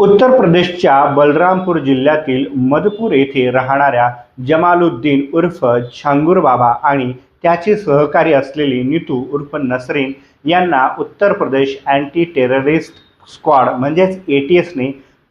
उत्तर प्रदेशच्या बलरामपूर जिल्ह्यातील मधपूर येथे राहणाऱ्या जमालुद्दीन उर्फ छांगूर बाबा आणि त्याचे सहकारी असलेली नीतू उर्फ नसरीन यांना Uttar Pradesh anti terrorist squad म्हणजेच ए टी एसने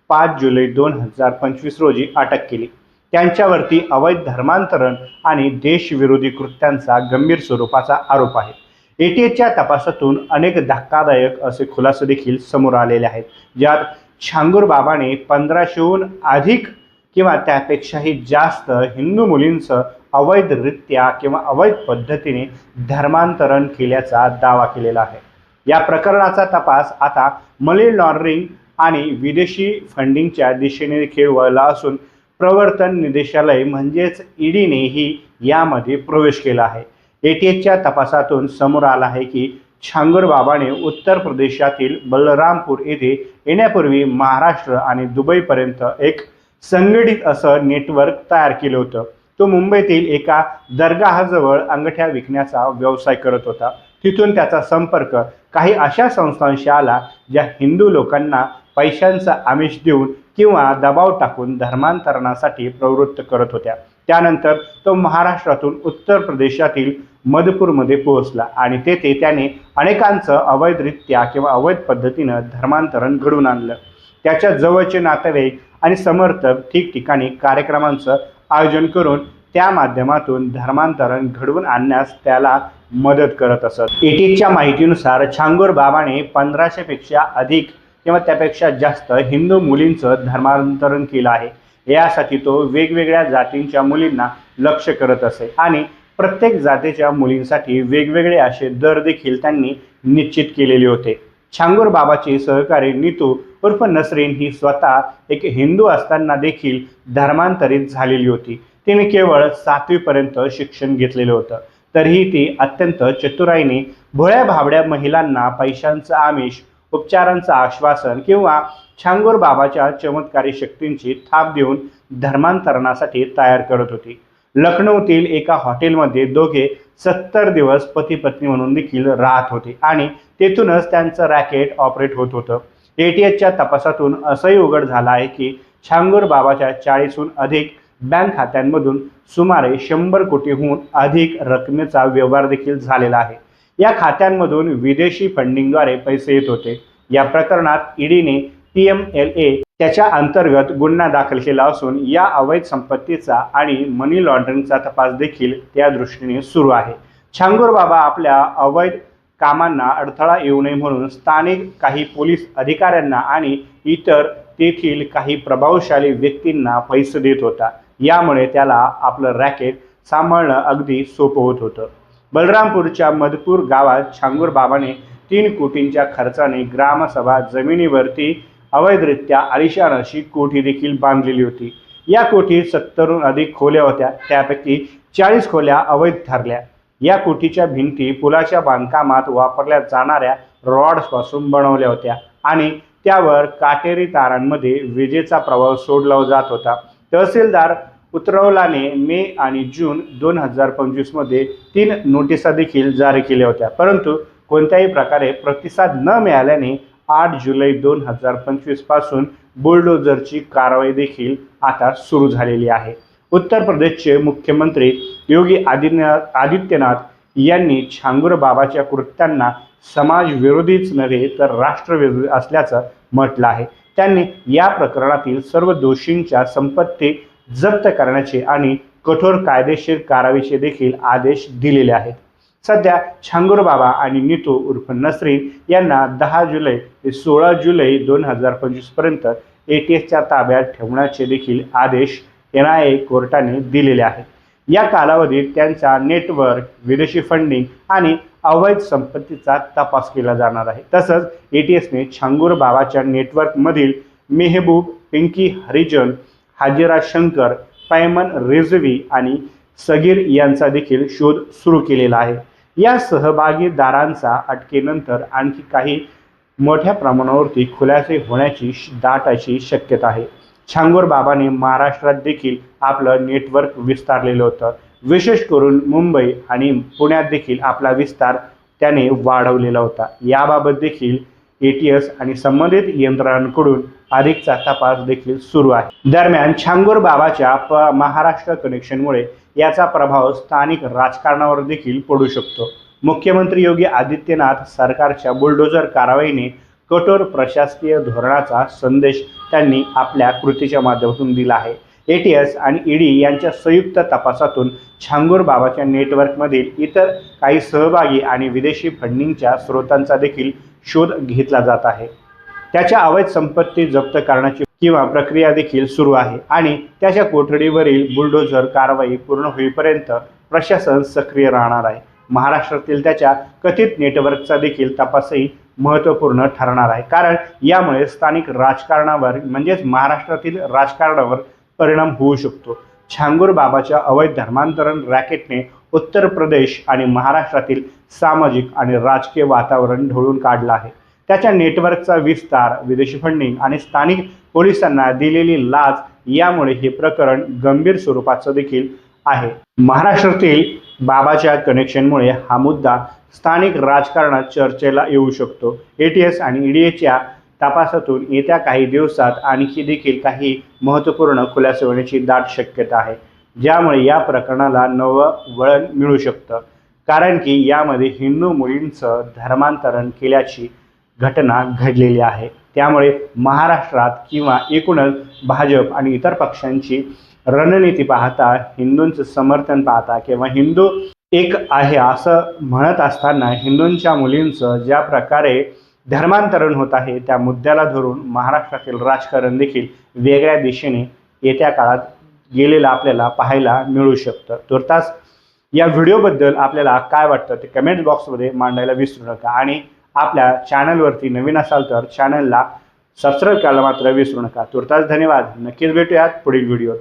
पाच जुलै दोन हजार पंचवीस रोजी अटक केली. त्यांच्यावरती अवैध धर्मांतरण आणि देशविरोधी कृत्यांचा गंभीर स्वरूपाचा आरोप आहे. ए टी एसच्या तपासातून अनेक धक्कादायक असे खुलासे देखील समोर आलेले आहेत. ज्यात छांगूर बाबाने पंधराशेहून अधिक किंवा त्यापेक्षाही जास्त हिंदू मुलींचं अवैधरित्या किंवा अवैध पद्धतीने धर्मांतरण केल्याचा दावा केलेला आहे. या प्रकरणाचा तपास आता मनी लॉन्ड्रिंग आणि विदेशी फंडिंगच्या दिशेने देखील वळला असून प्रवर्तन निदेशालय म्हणजेच ईडीनेही यामध्ये प्रवेश केला आहे. ए तपासातून समोर आला आहे की छांगूर बाबाने उत्तर प्रदेशातील बलरामपूर येथे येण्यापूर्वी महाराष्ट्र आणि दुबईपर्यंत एक संघटित असं नेटवर्क तयार केलं होतं. तो मुंबईतील एका दर्गाहाजवळ अंगठ्या विकण्याचा व्यवसाय करत होता. तिथून त्याचा संपर्क काही अशा संस्थांशी आला ज्या हिंदू लोकांना पैशांचा आमिष देऊन किंवा दबाव टाकून धर्मांतरणासाठी प्रवृत्त करत होत्या. त्यानंतर तो महाराष्ट्रातून उत्तर प्रदेशातील मधपूरमध्ये पोहोचला आणि तेथे त्याने अनेकांचं अवैधरित्या किंवा अवैध पद्धतीनं धर्मांतरण घडून आणलं. त्याच्या जवळचे नातेवाईक आणि समर्थक ठिकठिकाणी कार्यक्रमांचं आयोजन करून त्या माध्यमातून धर्मांतरण घडवून आणण्यास त्याला मदत करत असत. एटीच्या माहितीनुसार छांगूर बाबाने पंधराशेपेक्षा अधिक किंवा त्यापेक्षा जास्त हिंदू मुलींचं धर्मांतरण केलं आहे. यासाठी तो वेगवेगळ्या जातींच्या मुलींना लक्ष करत असे आणि प्रत्येक जातीच्या मुलींसाठी वेगवेगळे असे दर देखील त्यांनी निश्चित केलेले होते. छांगूर बाबाची सहकारी नीतू उर्फ नसरीन ही स्वतः एक हिंदू असताना देखील धर्मांतरित झालेली होती. तिने केवळ सातवीपर्यंत शिक्षण घेतलेलं होतं. तरीही ती अत्यंत चतुराईने भोळ्या भाबड्या महिलांना पैशांचं आमिष उपचारांचं आश्वासन किंवा छांगोर बाबाच्या चमत्कारी शक्तींची थाप देऊन धर्मांतरणासाठी तयार करत होती. लखनौतील एका हॉटेलमध्ये दोघे सत्तर दिवस पती पत्नी म्हणून देखील राहत होते आणि तेथूनच त्यांचं रॅकेट ऑपरेट होत होतं. ए टी तपासातून असंही उघड झालं आहे की छांगोर बाबाच्या चाळीसहून अधिक बँक खात्यांमधून सुमारे शंभर कोटीहून अधिक रकमेचा व्यवहार देखील झालेला आहे. या खात्यांमधून विदेशी फंडिंगद्वारे पैसे येत होते. या प्रकरणात ईडीने पी एम एल ए त्याच्या अंतर्गत गुन्हा दाखल केला असून या अवैध संपत्तीचा आणि मनी लॉन्ड्रिंगचा तपास देखील त्या दृष्टीने सुरू आहे. छांगूर बाबा आपल्या अवैध कामांना अडथळा येऊ नये म्हणून स्थानिक काही पोलीस अधिकाऱ्यांना आणि इतर तेथील काही प्रभावशाली व्यक्तींना पैसे देत होता. यामुळे त्याला आपलं रॅकेट सांभाळणं अगदी सोपं होत होतं. बलरामपूरच्या मधपूर गावात छांगूर बाबाने तीन कोटींच्या खर्चाने ग्रामसभा जमिनीवरती अवैधरित्या आलिशान अशी कोठी देखील बांधलेली होती. या कोठीत सत्तरहून अधिक खोल्या होत्या. त्यापैकी चाळीस खोल्या अवैध ठरल्या. या कोठीच्या भिंती पुलाच्या बांधकामात वापरल्या जाणाऱ्या रॉड्सपासून बनवल्या होत्या आणि त्यावर काटेरी तारांमध्ये विजेचा प्रभाव सोडला जात होता. तहसीलदार उतरवलाने मे आणि जून दोन हजार पंचवीसमध्ये तीन नोटिसा देखील जारी केल्या होत्या. परंतु कोणत्याही प्रकारे प्रतिसाद न मिळाल्याने आठ जुलै दोन हजार पंचवीसपासून बुलडोजरची बुलडोझरची कारवाई देखील आता सुरू झालेली आहे. उत्तर प्रदेशचे मुख्यमंत्री योगी आदित्यनाथ आदित्यनाथ यांनी छांगूर बाबाच्या कृत्यांना समाजविरोधीच नव्हे तर राष्ट्रविरोधी असल्याचं म्हटलं आहे. त्यांनी या प्रकरणातील सर्व दोषींच्या संपत्ती जप्त करण्याचे आणि कठोर कायदेशीर कारवाईचे देखील आदेश दिलेले आहेत. सध्या छांगूर बाबा आणि नीतू उर्फ नसरीन यांना दहा जुलै ते सोळा जुलै दोन हजार पंचवीसपर्यंत ए टी एसच्या ताब्यात ठेवण्याचे देखील आदेश एन आय ए कोर्टाने दिलेले आहेत. या कालावधीत त्यांचा नेटवर्क विदेशी फंडिंग आणि अवैध संपत्तीचा तपास केला जाणार आहे. तसंच ए टी एसने छांगूर बाबाच्या नेटवर्कमधील मेहबूब पिंकी हरिजन हाजिरा शंकर पैमन रिझवी आणि सगीर यांचा देखील शोध सुरू केलेला आहे. या सहभागीदारांचा अटकेनंतर आणखी काही मोठ्या प्रमाणावरती खुलासे होण्याची दाट अशी शक्यता आहे. छांगोर बाबाने महाराष्ट्रात देखील आपलं नेटवर्क विस्तारलेलं होतं. विशेष करून मुंबई आणि पुण्यात देखील आपला विस्तार त्याने वाढवलेला होता. याबाबत देखील ए टी एस आणि संबंधित यंत्रणांकडून अधिकचा तपास देखील सुरू आहे. दरम्यान छांगूर बाबाच्या प महाराष्ट्र कनेक्शनमुळे याचा प्रभाव स्थानिक राजकारणावर देखील पडू शकतो. मुख्यमंत्री योगी आदित्यनाथ सरकारच्या बुलडोझर कारवाईने कठोर प्रशासकीय धोरणाचा संदेश त्यांनी आपल्या कृतीच्या माध्यमातून दिला आहे. ए टी एस आणि ईडी यांच्या संयुक्त तपासातून छांगूर बाबाच्या नेटवर्कमधील इतर काही सहभागी आणि विदेशी फंडिंगच्या स्रोतांचा देखील शोध घेतला जात आहे. त्याच्या अवैध संपत्ती जप्त करण्याची किंवा प्रक्रिया देखील सुरू आहे आणि त्याच्या कोठडीवरील बुलडोझर कारवाई पूर्ण होईपर्यंत प्रशासन सक्रिय राहणार आहे. महाराष्ट्रातील त्याच्या कथित नेटवर्कचा देखील तपासही महत्त्वपूर्ण ठरणार आहे. कारण यामुळे स्थानिक राजकारणावर म्हणजेच महाराष्ट्रातील राजकारणावर परिणाम होऊ शकतो. छांगूर बाबाच्या अवैध धर्मांतरण रॅकेटने उत्तर प्रदेश आणि महाराष्ट्रातील सामाजिक आणि राजकीय वातावरण ढवळून काढलं आहे. त्याच्या नेटवर्कचा विस्तार विदेशी फंडिंग आणि स्थानिक पोलिसांना दिलेली लाच यामुळे हे प्रकरण गंभीर स्वरूपाचं देखील आहे. महाराष्ट्रातील बाबाच्या कनेक्शनमुळे हा मुद्दा स्थानिक राजकारणात चर्चेला येऊ शकतो. ए टी एस आणि ईडीएच्या तपासातून येत्या काही दिवसात आणखी देखील काही महत्त्वपूर्ण खुलासे होण्याची दाट शक्यता आहे. ज्यामुळे या प्रकरणाला नवं वळण मिळू शकतं. कारण की यामध्ये हिंदू मुलींचं धर्मांतरण केल्याची घटना घडलेली आहे. त्यामुळे महाराष्ट्रात किंवा एकूणच भाजप आणि इतर पक्षांची रणनीती पाहता हिंदूंचं समर्थन पाहता किंवा हिंदू एक आहे असं म्हणत असताना हिंदूंच्या मुलींचं ज्या प्रकारे धर्मांतरण होत आहे त्या मुद्द्याला धरून महाराष्ट्रातील राजकारण देखील वेगळ्या दिशेने येत्या काळात गेलेलं आपल्याला पाहायला मिळू शकतं. तुर्तास या व्हिडिओबद्दल आपल्याला काय वाटतं ते कमेंट बॉक्समध्ये मांडायला विसरू नका. आणि आपल्या चॅनलवरती नवीन असाल तर चॅनलला सबस्क्राईब करायला मात्र विसरू नका. तुर्तास धन्यवाद. नक्कीच भेटूयात पुढील व्हिडिओत